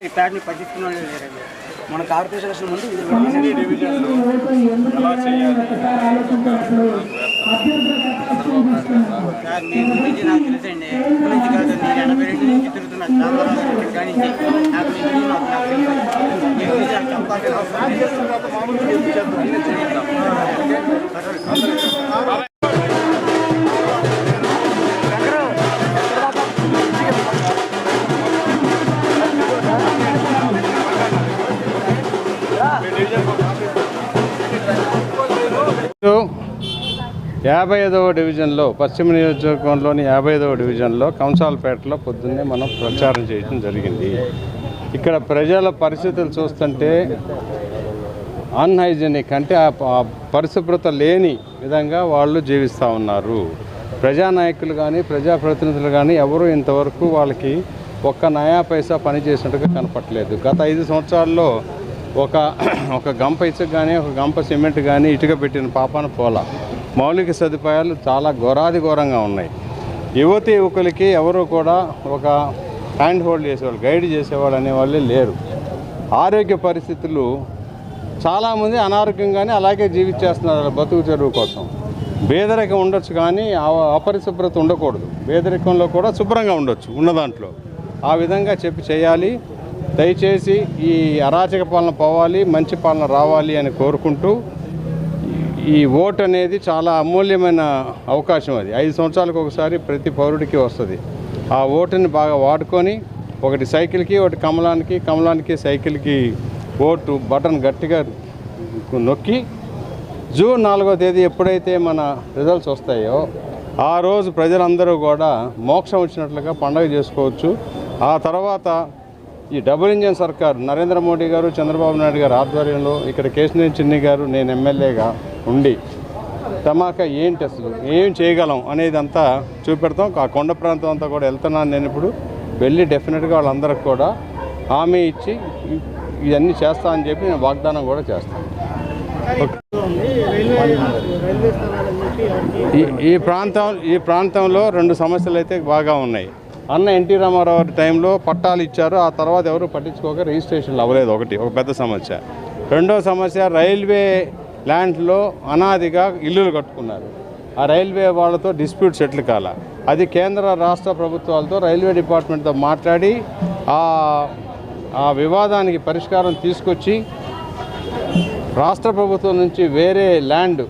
ఈ ప్యాడ్ని పట్టించుకున్న వాళ్ళు లేరండి. మన కార్పొరేషన్ ముందు సార్ మీ గురించి నాకు తెలుసండి. నుంచి కాదు నేను ఎనభై రెండు నుంచి తిరుగుతున్నా చాలా కానీ నాకు మీ గురించి నాకు నాకు తెలుసు మీ గురించి నాకు చెప్పాల్సిన అవసరం యాభై ఐదవ డివిజన్లో పశ్చిమ నియోజకవర్గంలోని యాభై ఐదవ డివిజన్లో కంసాలపేటలో పొద్దున్నే మనం ప్రచారం చేయడం జరిగింది. ఇక్కడ ప్రజల పరిస్థితులు చూస్తుంటే అన్హైజెనిక్ అంటే ఆ పరిశుభ్రత లేని విధంగా వాళ్ళు జీవిస్తూ ఉన్నారు. ప్రజానాయకులు కానీ ప్రజాప్రతినిధులు కానీ ఎవరు ఇంతవరకు వాళ్ళకి ఒక్క నయా పైసా పని చేసినట్టుగా కనపట్లేదు గత ఐదు సంవత్సరాల్లో ఒక ఒక గంప ఇసుక కానీ ఒక గంప సిమెంట్ కానీ ఇటుక పెట్టిన పాపాన పోల. మౌలిక సదుపాయాలు చాలా ఘోరాది ఘోరంగా ఉన్నాయి. యువతి యువకులకి ఎవరు కూడా ఒక హ్యాండ్ హోల్డ్ చేసేవాళ్ళు గైడ్ చేసేవాళ్ళు అనేవాళ్ళే లేరు. ఆరోగ్య పరిస్థితులు చాలామంది అనారోగ్యంగానే అలాగే జీవించేస్తున్నారు బతుకు చెరువు కోసం. పేదరికం ఉండొచ్చు కానీ అపరిశుభ్రత ఉండకూడదు. పేదరికంలో కూడా శుభ్రంగా ఉండొచ్చు ఉన్న దాంట్లో. ఆ విధంగా చెప్పి చేయాలి. దయచేసి ఈ అరాచక పాలన పోవాలి మంచి పాలన రావాలి అని కోరుకుంటూ ఈ ఓటు అనేది చాలా అమూల్యమైన అవకాశం అది. ఐదు సంవత్సరాలకు ఒకసారి ప్రతి పౌరుడికి వస్తుంది. ఆ ఓటుని బాగా వాడుకొని ఒకటి సైకిల్కి ఒకటి కమలానికి కమలానికి సైకిల్కి ఓటు బటన్ గట్టిగా నొక్కి జూన్ నాలుగో తేదీ ఎప్పుడైతే మన రిజల్ట్స్ వస్తాయో ఆ రోజు ప్రజలందరూ కూడా మోక్షం వచ్చినట్లుగా పండగ చేసుకోవచ్చు. ఆ తర్వాత ఈ డబుల్ ఇంజన్ సర్కార్ నరేంద్ర మోడీ గారు చంద్రబాబు నాయుడు గారు ఆధ్వర్యంలో ఇక్కడ కేశినేని చిన్ని గారు నేను ఎమ్మెల్యేగా ఉండి టమాకా ఏంటి అసలు ఏం చేయగలం అనేది అంతా చూపెడతాం. ఆ కొండ ప్రాంతం అంతా కూడా వెళ్తున్నాను నేను ఇప్పుడు. వెళ్ళి డెఫినెట్గా వాళ్ళందరికి కూడా హామీ ఇచ్చి ఇవన్నీ చేస్తా అని చెప్పి నేను వాగ్దానం కూడా చేస్తాను. ఈ ఈ ప్రాంతం ఈ ప్రాంతంలో రెండు సమస్యలు అయితే బాగా ఉన్నాయి. అన్న ఎన్టీ రామారావు టైంలో పట్టాలు ఇచ్చారు. ఆ తర్వాత ఎవరు పట్టించుకోక రిజిస్ట్రేషన్లు అవ్వలేదు. ఒకటి ఒక పెద్ద సమస్య. రెండో సమస్య రైల్వే ల్యాండ్లో అనాదిగా ఇల్లులు కట్టుకున్నారు. ఆ రైల్వే వాళ్ళతో డిస్ప్యూట్ సెటిల్ కాల. అది కేంద్ర రాష్ట్ర ప్రభుత్వాలతో రైల్వే డిపార్ట్మెంట్తో మాట్లాడి ఆ ఆ వివాదానికి పరిష్కారం తీసుకొచ్చి రాష్ట్ర ప్రభుత్వం నుంచి వేరే ల్యాండ్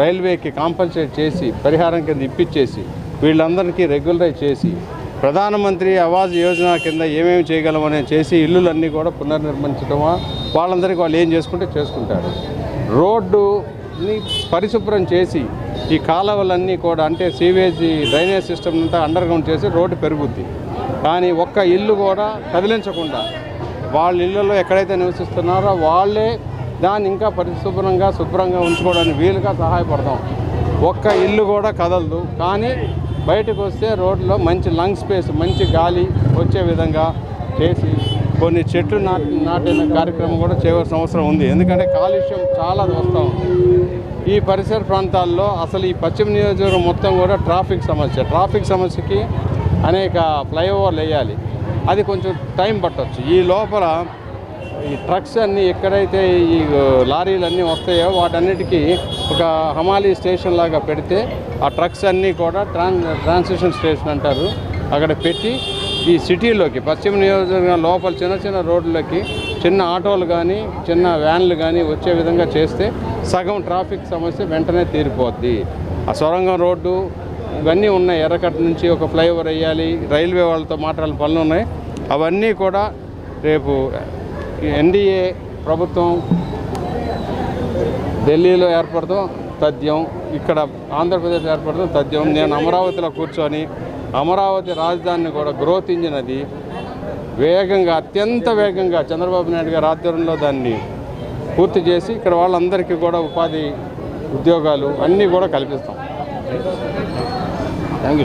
రైల్వేకి కాంపన్సేట్ చేసి పరిహారం కింద ఇప్పించేసి వీళ్ళందరికీ రెగ్యులరైజ్ చేసి ప్రధానమంత్రి ఆవాస్ యోజన కింద ఏమేమి చేయగలమని చేసి ఇల్లులన్నీ కూడా పునర్నిర్మించడమా వాళ్ళందరికీ వాళ్ళు ఏం చేసుకుంటే చేసుకుంటారు. రోడ్డుని పరిశుభ్రం చేసి ఈ కాలువలన్నీ కూడా అంటే సీవేజీ డ్రైనేజ్ సిస్టమ్ అంతా అండర్గ్రౌండ్ చేసి రోడ్డు పెరుగుద్ది. కానీ ఒక్క ఇల్లు కూడా కదిలించకుండా వాళ్ళ ఇళ్ళల్లో ఎక్కడైతే నివసిస్తున్నారో వాళ్ళే దాన్ని ఇంకా పరిశుభ్రంగా శుభ్రంగా ఉంచుకోవడానికి వీలుగా సహాయపడతాం. ఒక్క ఇల్లు కూడా కదలదు. కానీ బయటకు వస్తే రోడ్లో మంచి లంగ్ స్పేస్ మంచి గాలి వచ్చే విధంగా చేసి కొన్ని చెట్లు నాటి నాటిన కార్యక్రమం కూడా చేయవలసిన అవసరం ఉంది. ఎందుకంటే కాలుష్యం చాలా వస్తూ ఉంది. ఈ పరిసర ప్రాంతాల్లో అసలు ఈ పశ్చిమ నియోజకవర్గం మొత్తం కూడా ట్రాఫిక్ సమస్య. ట్రాఫిక్ సమస్యకి అనేక ఫ్లైఓవర్లు వేయాలి. అది కొంచెం టైం పట్టొచ్చు. ఈ లోపల ఈ ట్రక్స్ అన్నీ ఎక్కడైతే ఈ లారీలు అన్నీ వస్తాయో వాటన్నిటికీ ఒక హమాలీ స్టేషన్ లాగా పెడితే ఆ ట్రక్స్ అన్నీ కూడా ట్రాన్ ట్రాన్సిషన్ స్టేషన్ అంటారు. అక్కడ పెట్టి ఈ సిటీలోకి పశ్చిమ నియోజకవర్గం లోపల చిన్న చిన్న రోడ్లకి చిన్న ఆటోలు కానీ చిన్న వ్యాన్లు కానీ వచ్చే విధంగా చేస్తే సగం ట్రాఫిక్ సమస్య వెంటనే తీరిపోద్ది. ఆ సొరంగం రోడ్డు ఇవన్నీ ఉన్నాయి. ఎర్రకట్ట నుంచి ఒక ఫ్లైఓవర్ వేయాలి రైల్వే వాళ్ళతో మాట్లాడే పనులు ఉన్నాయి. అవన్నీ కూడా రేపు ఎన్డీఏ ప్రభుత్వం ఢిల్లీలో ఏర్పడతాం తథ్యం ఇక్కడ ఆంధ్రప్రదేశ్ ఏర్పడతాం తథ్యం. నేను అమరావతిలో కూర్చొని అమరావతి రాజధానిని కూడా గ్రోత్ ఇంజిన్ అది. వేగంగా అత్యంత వేగంగా చంద్రబాబు నాయుడు గారి ఆధ్వర్యంలో దాన్ని పూర్తి చేసి ఇక్కడ వాళ్ళందరికీ కూడా ఉపాధి ఉద్యోగాలు అన్నీ కూడా కల్పిస్తాం. Thank you